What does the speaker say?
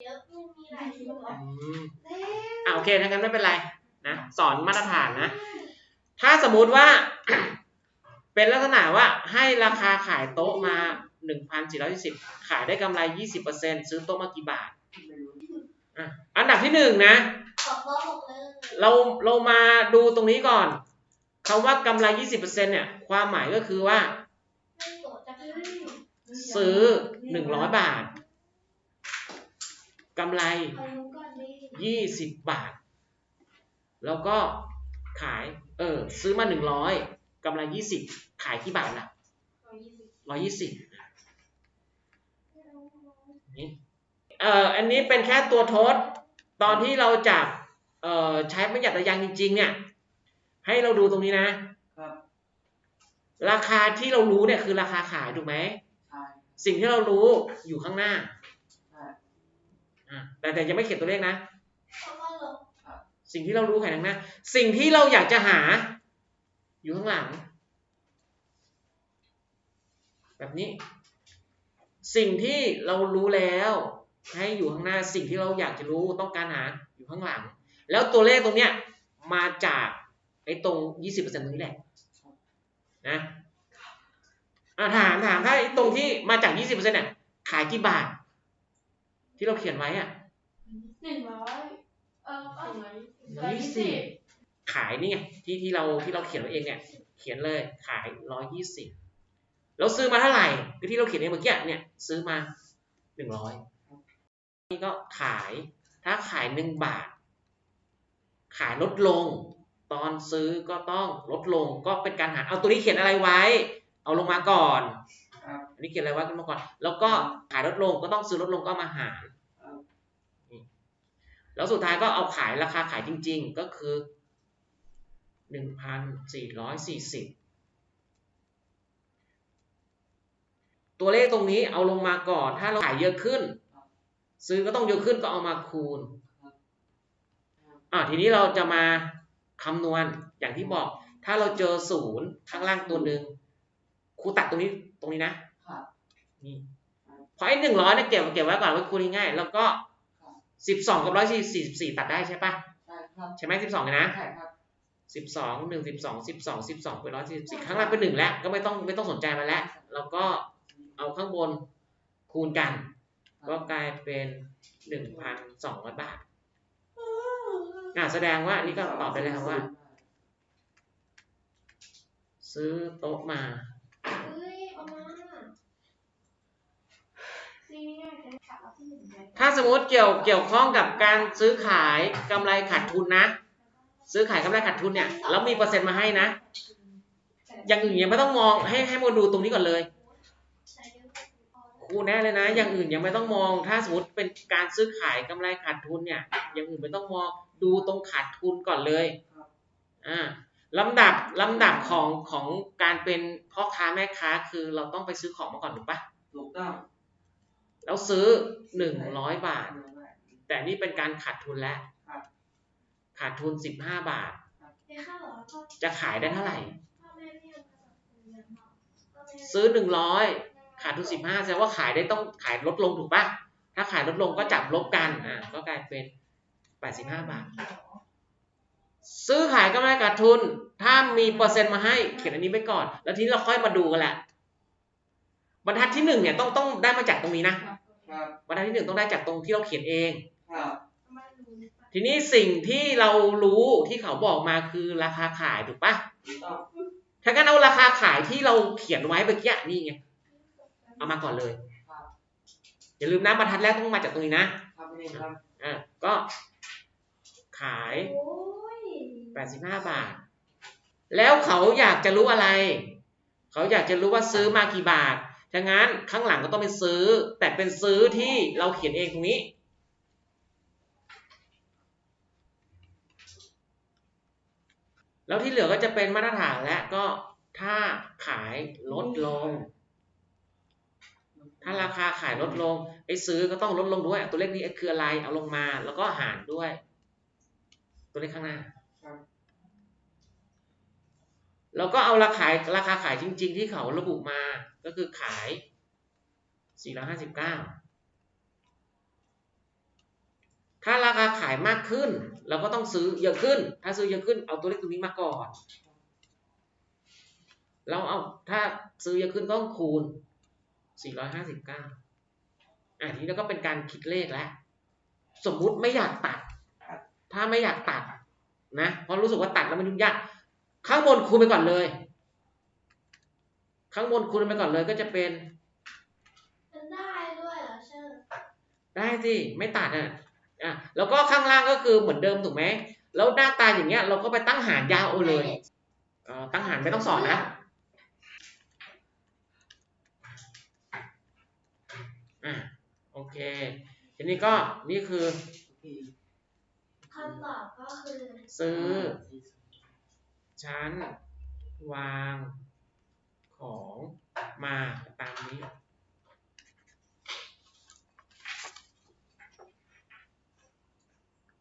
เยอะไม่มีหลายตัวอืมอ่าโอเคถ้างั้นไม่เป็นไรนะสอนมาตรฐานนะ ถ้าสมมุติว่า เป็นลักษณะว่าให้ราคาขายโต๊ะมา 1,420 ขายได้กำไร 20%ซื้อโต๊ะมากี่บาทอะอันดับที่หนึ่งนะขอบบอกเลยเราเรามาดูตรงนี้ก่อนคำว่ากำไร 20%เนี่ย ความหมายก็คือว่าไม่โกรธจะให้ซื้อ 100 บาท กำไรเอารู้ก่อนดิยี่สิบบาท แล้วก็ขาย เออ ซื้อมาหนึ่งร้อยกำไรยี่สิบขายที่บาทละร้อยยี่สิบนี่เอ่อ อันนี้เป็นแค่ตัวทด ตอนที่เราจับ เอ่อ ใช้ประหยัดระยางจริง ๆ เนี่ย ให้เราดูตรงนี้นะ ครับ ราคาที่เรารู้เนี่ยคือราคาขายถูกไหมใช่สิ่งที่เรารู้อยู่ข้างหน้าใช่อะ แต่แต่ยังไม่เขียนตัวเลขนะเพราะว่าเราสิ่งที่เรารู้แค่นั้นนะ สิ่งที่เราอยากจะหา อยู่ข้างหลัง แบบนี้ สิ่งที่เรารู้แล้ว ให้อยู่ข้างหน้า สิ่งที่เราอยากจะรู้ต้องการหาอยู่ข้างหลัง แล้วตัวเลขตรงเนี้ยมาจากไอ้ตรง 20%ตรงนี้แหละ นะอะถามถามถ้าไอ้ตรงที่มาจาก 20%เนี่ยขายกี่บาท ที่เราเขียนไว้อะหนึ่งร้อยเออก็หนึ่งร้อยร้อยยี่สิบขายนี่ไงที่ที่เราที่เราเขียนไว้เองเนี่ยเขียนเลยขายร้อยยี่สิบแล้วซื้อมาเท่าไหร่ก็ที่เราเขียนเองเมื่อกี้เนี่ยซื้อมาหนึ่งร้อยนี่ก็ขายถ้าขายหนึ่งบาท ขายลดลง ตอนซื้อก็ต้องลดลงก็เป็นการหารเอาตัวนี้เขียนอะไรไว้ เอาลงมาก่อนครับ อันนี้เขียนอะไรไว้ขึ้นมาก่อน แล้วก็ขายลดลงก็ต้องซื้อลดลงก็เอามาหารครับนี่แล้วสุดท้ายก็เอาขายราคาขายจริง ๆ ก็คือหนึ่งพันสี่ร้อยสี่สิบตัวเลขตรงนี้เอาลงมาก่อน ถ้าเราขายเยอะขึ้น ซื้อก็ต้องเยอะขึ้นก็เอามาคูณอ่าทีนี้เราจะมาคำนวณอย่างที่บอก ถ้าเราเจอศูนย์ข้างล่างตัวหนึ่งครูตัดตรงนี้ตรงนี้นะครับ นี่เพราะไอ้หนึ่งร้อยเนี่ยเก็บเก็บไว้ก่อนไว้คูณง่ายๆแล้วก็ครับสิบสองกับร้อยสี่สิบสี่ตัดได้ใช่ปะใช่ครับใช่ไหมสิบสองนะใช่ครับสิบสองหนึ่งสิบสองสิบสองสิบสองเป็นร้อยสี่สิบสี่ข้างล่างเป็นหนึ่งแล้ว ก็ไม่ต้องไม่ต้องสนใจมันแล้ว แล้วก็เอาข้างบนคูณกัน ก็กลายเป็นหนึ่งพันสองร้อยบาทอ่าแสดงว่าอันนี้ก็ตอบได้เลยครับว่า ซื้อโต๊ะมา เฮ้ยเอามาซีนี่ง่ายจะขาดเอาที่หนึ่งไป ถ้าสมมติเกี่ยวเกี่ยวข้องกับการซื้อขายกำไรขาดทุนนะ ซื้อขายกำไรขาดทุนเนี่ยแล้วมีเปอร์เซ็นต์มาให้นะ อย่างอื่นยังไม่ต้องมองให้ให้มาดูตรงนี้ก่อนเลยครูแน่เลยนะ อย่างอื่นยังไม่ต้องมอง ถ้าสมมติเป็นการซื้อขายกำไรขาดทุนเนี่ยอย่างอื่นไม่ต้องมองดูตรงขาดทุนก่อนเลยอ่าลำดับลำดับของของการเป็นพ่อค้าแม่ค้าคือเราต้องไปซื้อของมาก่อนถูกปะถูกต้อง แล้วซื้อหนึ่งร้อยบาท แต่นี่เป็นการขาดทุนแล้วครับขาดทุนสิบห้าบาทในข้าวเหรอพ่อจะขายได้เท่าไหร่พ่อแม่ไม่ยอมทำเงินพ่อพ่อแม่ซื้อหนึ่งร้อยขาดทุนสิบห้าแสดงว่าขายได้ต้องขายลดลงถูกปะถ้าขายลดลงก็จับลบกันอ่าก็กลายเป็นแปดสิบห้าบาท ซื้อขายกำไรขาดทุน ถ้ามีเปอร์เซ็นต์มาให้เขียนอันนี้ไว้ก่อน แล้วทีนี้เราค่อยมาดูกันแหละ บรรทัดที่หนึ่งเนี่ยต้องต้องได้มาจากตรงนี้นะครับบรรทัดที่หนึ่งต้องได้จากตรงที่เราเขียนเองครับมาดูทีนี้สิ่งที่เรารู้ที่เขาบอกมาคือราคาขายถูกปะถูกต้องถ้างั้นเอาราคาขายที่เราเขียนไว้เมื่อกี้นี่ไงเอามาก่อนเลยครับอย่าลืมนะบรรทัดแรกต้องมาจากตรงนี้นะครับพี่เองครับอ่าก็ขายโอ้ย85บาท แล้วเขาอยากจะรู้อะไร เขาอยากจะรู้ว่าซื้อมากี่บาท ถ้างั้นข้างหลังก็ต้องเป็นซื้อ แต่เป็นซื้อที่เราเขียนเองตรงนี้ แล้วที่เหลือก็จะเป็นมาตรฐานและก็ถ้าขายลดลง ถ้าราคาขายลดลงไอ้ซื้อก็ต้องลดลงด้วย ตัวเลขนี้คืออะไรเอาลงมาแล้วก็หารด้วย ตัวเลขข้างหน้า ครับแล้วก็เอาราคาราคาขายจริง ๆ ที่เขาระบุมาก็คือขาย 459ายมากขึ้น เราก็ต้องซื้อเยอะขึ้น ถ้าซื้อเยอะขึ้นเอาตัวเลขตรงนี้มาก่อน เราเอาถ้าซื้อเยอะขึ้นก็ต้องคูณ 459อะทีนี้เราก็เป็นการคิดเลขแล้ว สมมุติไม่อยากตัด ถ้าไม่อยากตัดนะเพราะรู้สึกว่าตัดแล้วมันยุ่งยาก ข้างบนคูณไปก่อนเลย ข้างบนคูณไปก่อนเลยก็จะเป็น มันได้ด้วยเหรอเชิญได้สิไม่ตัดอะอะแล้วก็ข้างล่างก็คือเหมือนเดิมถูกไหมแล้วหน้าตาอย่างเงี้ย เราก็ไปตั้งหารยาวเอาเลยเออตั้งหารไม่ต้องสอนนะอะโอเคทีนี้ก็นี่คือคำตอบก็คือซื้อ ชั้นวางของมาตามนี้